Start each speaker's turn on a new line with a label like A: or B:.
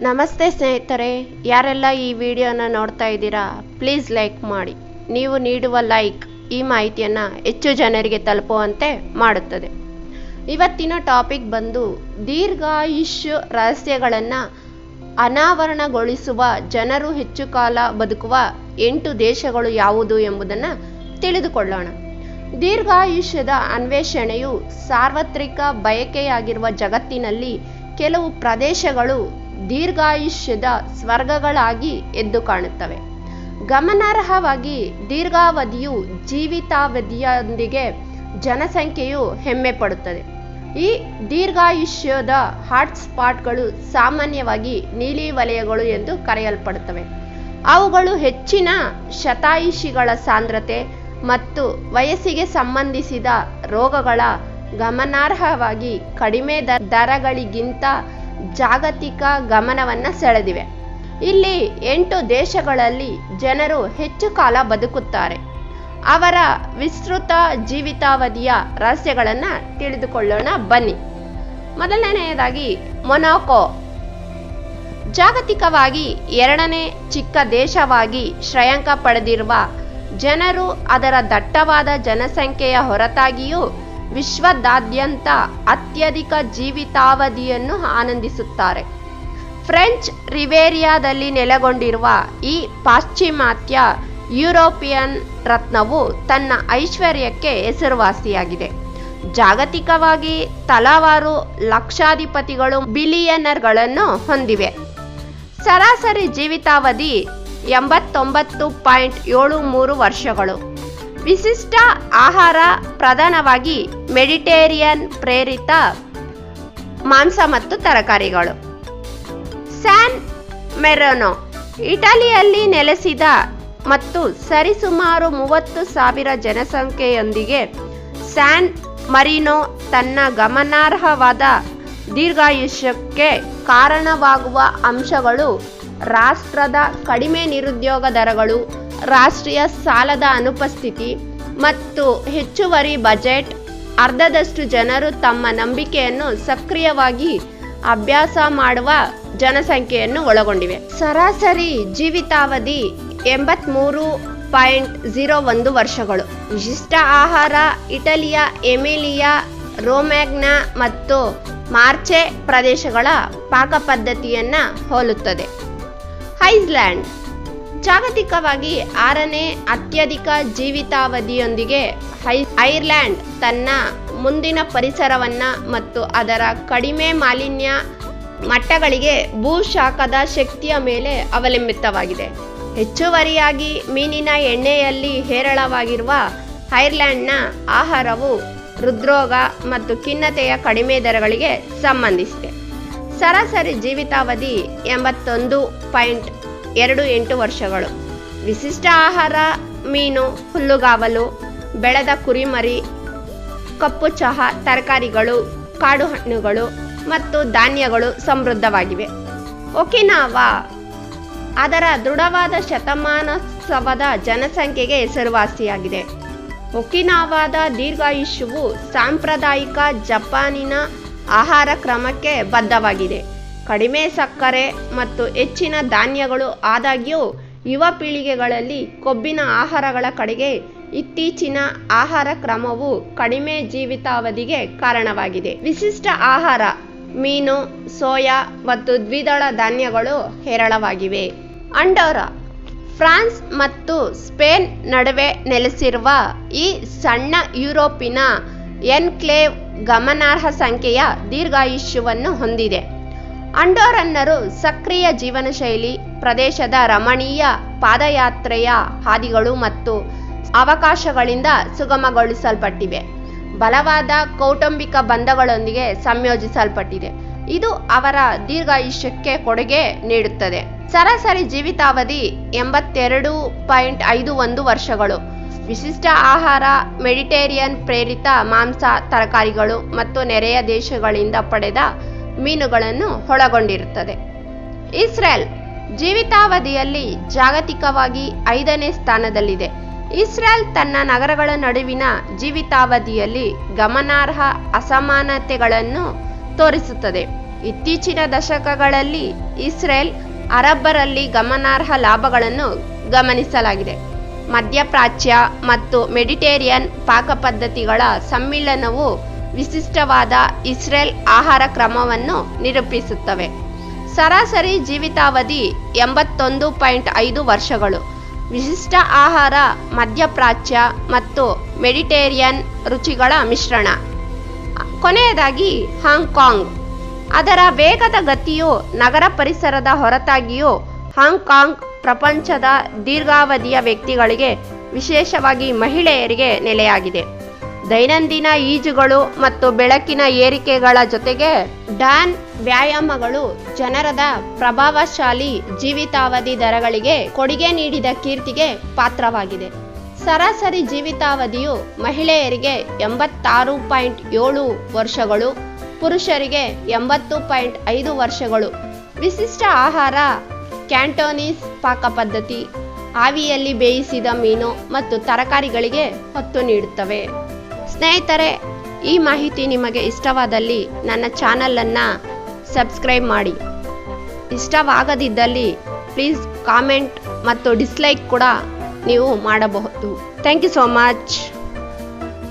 A: ನಮಸ್ತೆ ಸ್ನೇಹಿತರೆ, ಯಾರೆಲ್ಲ ಈ ವಿಡಿಯೋನ ನೋಡ್ತಾ ಇದ್ದೀರಾ, ಪ್ಲೀಸ್ ಲೈಕ್ ಮಾಡಿ. ನೀವು ನೀಡುವ ಲೈಕ್ ಈ ಮಾಹಿತಿಯನ್ನು ಹೆಚ್ಚು ಜನರಿಗೆ ತಲುಪುವಂತೆ ಮಾಡುತ್ತದೆ. ಇವತ್ತಿನ ಟಾಪಿಕ್ ಬಂದು ದೀರ್ಘಾಯುಷ್ಯ ರಹಸ್ಯಗಳನ್ನು ಅನಾವರಣಗೊಳಿಸುವ, ಜನರು ಹೆಚ್ಚು ಕಾಲ ಬದುಕುವ ಎಂಟು ದೇಶಗಳು ಯಾವುದು ಎಂಬುದನ್ನು ತಿಳಿದುಕೊಳ್ಳೋಣ. ದೀರ್ಘಾಯುಷ್ಯದ ಅನ್ವೇಷಣೆಯು ಸಾರ್ವತ್ರಿಕ ಬಯಕೆಯಾಗಿರುವ ಜಗತ್ತಿನಲ್ಲಿ ಕೆಲವು ಪ್ರದೇಶಗಳು ದೀರ್ಘಾಯುಷ್ಯದ ಸ್ವರ್ಗಗಳಾಗಿ ಎದ್ದು ಕಾಣುತ್ತವೆ. ಗಮನಾರ್ಹವಾಗಿ ದೀರ್ಘಾವಧಿಯು ಜೀವಿತಾವಧಿಯೊಂದಿಗೆ ಜನಸಂಖ್ಯೆಯು ಹೆಮ್ಮೆ ಪಡುತ್ತದೆ. ಈ ದೀರ್ಘಾಯುಷ್ಯದ ಹಾಟ್ಸ್ಪಾಟ್ಗಳು ಸಾಮಾನ್ಯವಾಗಿ ನೀಲಿ ವಲಯಗಳು ಎಂದು ಕರೆಯಲ್ಪಡುತ್ತವೆ. ಅವುಗಳು ಹೆಚ್ಚಿನ ಶತಾಯುಷಿಗಳ ಸಾಂದ್ರತೆ ಮತ್ತು ವಯಸ್ಸಿಗೆ ಸಂಬಂಧಿಸಿದ ರೋಗಗಳ ಗಮನಾರ್ಹವಾಗಿ ಕಡಿಮೆ ದರಗಳಿಗಿಂತ ಜಾಗತಿಕ ಗಮನವನ್ನು ಸೆಳೆದಿವೆ. ಇಲ್ಲಿ ಎಂಟು ದೇಶಗಳಲ್ಲಿ ಜನರು ಹೆಚ್ಚು ಕಾಲ ಬದುಕುತ್ತಾರೆ. ಅವರ ವಿಸ್ತೃತ ಜೀವಿತಾವಧಿಯ ರಹಸ್ಯಗಳನ್ನು ತಿಳಿದುಕೊಳ್ಳೋಣ, ಬನ್ನಿ. ಮೊದಲನೆಯದಾಗಿ, ಮೊನಾಕೋ. ಜಾಗತಿಕವಾಗಿ ಎರಡನೇ ಚಿಕ್ಕ ದೇಶವಾಗಿ ಶ್ರೇಯಾಂಕ ಪಡೆದಿರುವ ಜನರು ಅದರ ದಟ್ಟವಾದ ಜನಸಂಖ್ಯೆಯ ಹೊರತಾಗಿಯೂ ವಿಶ್ವದಾದ್ಯಂತ ಅತ್ಯಧಿಕ ಜೀವಿತಾವಧಿಯನ್ನು ಆನಂದಿಸುತ್ತಾರೆ. ಫ್ರೆಂಚ್ ರಿವೇರಿಯಾದಲ್ಲಿ ನೆಲೆಗೊಂಡಿರುವ ಈ ಪಾಶ್ಚಿಮಾತ್ಯ ಯುರೋಪಿಯನ್ ರತ್ನವು ತನ್ನ ಐಶ್ವರ್ಯಕ್ಕೆ ಹೆಸರುವಾಸಿಯಾಗಿದೆ. ಜಾಗತಿಕವಾಗಿ ತಲವಾರು ಲಕ್ಷಾಧಿಪತಿಗಳು ಬಿಲಿಯನರ್ಗಳನ್ನು ಹೊಂದಿವೆ. ಸರಾಸರಿ ಜೀವಿತಾವಧಿ ಎಂಬತ್ತೊಂಬತ್ತು ಪಾಯಿಂಟ್ ಏಳು ಮೂರು ವರ್ಷಗಳು. ವಿಶಿಷ್ಟ ಆಹಾರ ಪ್ರಧಾನವಾಗಿ ಮೆಡಿಟೇರಿಯನ್ ಪ್ರೇರಿತ ಮಾಂಸ ಮತ್ತು ತರಕಾರಿಗಳು. ಸ್ಯಾನ್ ಮೆರೋನೋ, ಇಟಲಿಯಲ್ಲಿ ನೆಲೆಸಿದ ಮತ್ತು ಸರಿಸುಮಾರು ಮೂವತ್ತು ಸಾವಿರ ಜನಸಂಖ್ಯೆಯೊಂದಿಗೆ ಸ್ಯಾನ್ ಮರಿನೋ ತನ್ನ ಗಮನಾರ್ಹವಾದ ದೀರ್ಘಾಯುಷ್ಯಕ್ಕೆ ಕಾರಣವಾಗುವ ಅಂಶಗಳು ರಾಷ್ಟ್ರದ ಕಡಿಮೆ ನಿರುದ್ಯೋಗ ದರಗಳು ರಾಷ್ಟ್ರೀಯ ಸಾಲದ ಅನುಪಸ್ಥಿತಿ ಮತ್ತು ಹೆಚ್ಚುವರಿ ಬಜೆಟ್, ಅರ್ಧದಷ್ಟು ಜನರು ತಮ್ಮ ನಂಬಿಕೆಯನ್ನು ಸಕ್ರಿಯವಾಗಿ ಅಭ್ಯಾಸ ಮಾಡುವ ಜನಸಂಖ್ಯೆಯನ್ನು ಒಳಗೊಂಡಿವೆ. ಸರಾಸರಿ ಜೀವಿತಾವಧಿ ಎಂಬತ್ಮೂರು ಪಾಯಿಂಟ್ ಝೀರೋ ಒಂದು ವರ್ಷಗಳು. ವಿಶಿಷ್ಟ ಆಹಾರ, ಇಟಲಿಯ ಎಮಿಲಿಯಾ, ರೋಮ್ಯಾಗ್ನ ಮತ್ತು ಮಾರ್ಚೆ ಪ್ರದೇಶಗಳ ಪಾಕಪದ್ಧತಿಯನ್ನು ಹೋಲುತ್ತದೆ. ಐಸ್ಲ್ಯಾಂಡ್ ಜಾಗತಿಕವಾಗಿ ಆರನೇ ಅತ್ಯಧಿಕ ಜೀವಿತಾವಧಿಯೊಂದಿಗೆ ಐರ್ಲ್ಯಾಂಡ್ ತನ್ನ ಮುಂದಿನ ಪರಿಸರವನ್ನ ಮತ್ತು ಅದರ ಕಡಿಮೆ ಮಾಲಿನ್ಯ ಮಟ್ಟಗಳಿಗೆ ಭೂಶಾಖದ ಶಕ್ತಿಯ ಮೇಲೆ ಅವಲಂಬಿತವಾಗಿದೆ. ಹೆಚ್ಚುವರಿಯಾಗಿ ಮೀನಿನ ಎಣ್ಣೆಯಲ್ಲಿ ಹೇರಳವಾಗಿರುವ ಐರ್ಲ್ಯಾಂಡ್ನ ಆಹಾರವು ಹೃದ್ರೋಗ ಮತ್ತು ಖಿನ್ನತೆಯ ಕಡಿಮೆ ದರಗಳಿಗೆ ಸಂಬಂಧಿಸಿದೆ. ಸರಾಸರಿ ಜೀವಿತಾವಧಿ ಎಂಬತ್ತೊಂದು ಪಾಯಿಂಟ್ ಎರಡು ಎಂಟು ವರ್ಷಗಳು. ವಿಶಿಷ್ಟ ಆಹಾರ, ಮೀನು, ಹುಲ್ಲುಗಾವಲು, ಬೆಳೆದ ಕುರಿಮರಿ, ಕಪ್ಪು ಚಹಾ, ತರಕಾರಿಗಳು, ಕಾಡು ಹಣ್ಣುಗಳು ಮತ್ತು ಧಾನ್ಯಗಳು ಸಮೃದ್ಧವಾಗಿವೆ. ಒಕಿನಾವಾ ಅದರ ದೃಢವಾದ ಶತಮಾನೋತ್ಸವದ ಜನಸಂಖ್ಯೆಗೆ ಹೆಸರುವಾಸಿಯಾಗಿದೆ. ಒಕಿನಾವಾದ ದೀರ್ಘಾಯುಷ್ಯವು ಸಾಂಪ್ರದಾಯಿಕ ಜಪಾನಿನ ಆಹಾರ ಕ್ರಮಕ್ಕೆ ಬದ್ಧವಾಗಿದೆ. ಕಡಿಮೆ ಸಕ್ಕರೆ ಮತ್ತು ಹೆಚ್ಚಿನ ಧಾನ್ಯಗಳು ಆದಾಗ್ಯೂ ಯುವ ಪೀಳಿಗೆಗಳಲ್ಲಿ ಕೊಬ್ಬಿನ ಆಹಾರಗಳ ಕಡೆಗೆ ಇತ್ತೀಚಿನ ಆಹಾರ ಕ್ರಮವು ಕಡಿಮೆ ಜೀವಿತಾವಧಿಗೆ ಕಾರಣವಾಗಿದೆ. ವಿಶಿಷ್ಟ ಆಹಾರ, ಮೀನು, ಸೋಯಾ ಮತ್ತು ದ್ವಿದಳ ಧಾನ್ಯಗಳು ಹೇರಳವಾಗಿವೆ. ಅಂಡೋರ, ಫ್ರಾನ್ಸ್ ಮತ್ತು ಸ್ಪೇನ್ ನಡುವೆ ನೆಲೆಸಿರುವ ಈ ಸಣ್ಣ ಯುರೋಪಿನ ಎನ್ಕ್ಲೇವ್ ಗಮನಾರ್ಹ ಸಂಖ್ಯೆಯ ದೀರ್ಘಾಯುಷ್ಯವನ್ನು ಹೊಂದಿದೆ. ಅಂಡೋರನ್ನರು ಸಕ್ರಿಯ ಜೀವನ ಶೈಲಿ ಪ್ರದೇಶದ ರಮಣೀಯ ಪಾದಯಾತ್ರೆಯ ಹಾದಿಗಳು ಮತ್ತು ಅವಕಾಶಗಳಿಂದ ಸುಗಮಗೊಳಿಸಲ್ಪಟ್ಟಿವೆ. ಬಲವಾದ ಕೌಟುಂಬಿಕ ಬಂಧಗಳೊಂದಿಗೆ ಸಂಯೋಜಿಸಲ್ಪಟ್ಟಿದೆ. ಇದು ಅವರ ದೀರ್ಘಾಯುಷ್ಯಕ್ಕೆ ಕೊಡುಗೆ ನೀಡುತ್ತದೆ. ಸರಾಸರಿ ಜೀವಿತಾವಧಿ ಎಂಬತ್ತೆರಡು ಪಾಯಿಂಟ್ ಐದು ಒಂದು ವರ್ಷಗಳು. ವಿಶಿಷ್ಟ ಆಹಾರ, ಮೆಡಿಟೇರಿಯನ್ ಪ್ರೇರಿತ ಮಾಂಸ ತರಕಾರಿಗಳು ಮತ್ತು ನೆರೆಯ ದೇಶಗಳಿಂದ ಪಡೆದ ಮೀನುಗಳನ್ನು ಒಳಗೊಂಡಿರುತ್ತದೆ. ಇಸ್ರೇಲ್ ಜೀವಿತಾವಧಿಯಲ್ಲಿ ಜಾಗತಿಕವಾಗಿ ಐದನೇ ಸ್ಥಾನದಲ್ಲಿದೆ. ಇಸ್ರೇಲ್ ತನ್ನ ನಗರಗಳ ನಡುವಿನ ಜೀವಿತಾವಧಿಯಲ್ಲಿ ಗಮನಾರ್ಹ ಅಸಮಾನತೆಗಳನ್ನು ತೋರಿಸುತ್ತದೆ. ಇತ್ತೀಚಿನ ದಶಕಗಳಲ್ಲಿ ಇಸ್ರೇಲ್ ಅರಬ್ಬರಲ್ಲಿ ಗಮನಾರ್ಹ ಲಾಭಗಳನ್ನು ಗಮನಿಸಲಾಗಿದೆ. ಮಧ್ಯಪ್ರಾಚ್ಯ ಮತ್ತು ಮೆಡಿಟೇರಿಯನ್ ಪಾಕಪದ್ಧತಿಗಳ ಸಮ್ಮಿಳನವು ವಿಶಿಷ್ಟವಾದ ಇಸ್ರೇಲ್ ಆಹಾರ ಕ್ರಮವನ್ನು ನಿರೂಪಿಸುತ್ತವೆ. ಸರಾಸರಿ ಜೀವಿತಾವಧಿ ಎಂಬತ್ತೊಂದು ಪಾಯಿಂಟ್ ಐದು ವರ್ಷಗಳು. ವಿಶಿಷ್ಟ ಆಹಾರ ಮಧ್ಯಪ್ರಾಚ್ಯ ಮತ್ತು ಮೆಡಿಟೇರಿಯನ್ ರುಚಿಗಳ ಮಿಶ್ರಣ. ಕೊನೆಯದಾಗಿ ಹಾಂಗ್ಕಾಂಗ್. ಅದರ ವೇಗದ ಗತಿಯು ನಗರ ಪರಿಸರದ ಹೊರತಾಗಿಯೂ ಹಾಂಗ್ಕಾಂಗ್ ಪ್ರಪಂಚದ ದೀರ್ಘಾವಧಿಯ ವ್ಯಕ್ತಿಗಳಿಗೆ ವಿಶೇಷವಾಗಿ ಮಹಿಳೆಯರಿಗೆ ನೆಲೆಯಾಗಿದೆ. ದೈನಂದಿನ ಈಜುಗಳು ಮತ್ತು ಬೆಳಕಿನ ಏರಿಕೆಗಳ ಜೊತೆಗೆ ಡ್ಯಾನ್ ವ್ಯಾಯಾಮಗಳು ಜನರದ ಪ್ರಭಾವಶಾಲಿ ಜೀವಿತಾವಧಿ ದರಗಳಿಗೆ ಕೊಡುಗೆ ನೀಡಿದ ಕೀರ್ತಿಗೆ ಪಾತ್ರವಾಗಿದೆ. ಸರಾಸರಿ ಜೀವಿತಾವಧಿಯು ಮಹಿಳೆಯರಿಗೆ ಎಂಬತ್ತಾರು ಪಾಯಿಂಟ್ ಏಳು ವರ್ಷಗಳು, ಪುರುಷರಿಗೆ ಎಂಬತ್ತು ಪಾಯಿಂಟ್ ಐದು ವರ್ಷಗಳು. ವಿಶಿಷ್ಟ ಆಹಾರ, ಕ್ಯಾಂಟೋನೀಸ್ ಪಾಕಪದ್ಧತಿ ಆವಿಯಲ್ಲಿ ಬೇಯಿಸಿದ ಮೀನು ಮತ್ತು ತರಕಾರಿಗಳಿಗೆ ಹೊತ್ತು ನೀಡುತ್ತವೆ. ಸ್ನೇಹಿತರೆ, ಈ ಮಾಹಿತಿ ನಿಮಗೆ ಇಷ್ಟವಾದಲ್ಲಿ ನನ್ನ ಚಾನಲನ್ನು ಸಬ್ಸ್ಕ್ರೈಬ್ ಮಾಡಿ. ಇಷ್ಟವಾಗದಿದ್ದಲ್ಲಿ ಪ್ಲೀಸ್ ಕಾಮೆಂಟ್ ಮತ್ತು ಡಿಸ್ಲೈಕ್ ಕೂಡ ನೀವು ಮಾಡಬಹುದು. Thank you so much.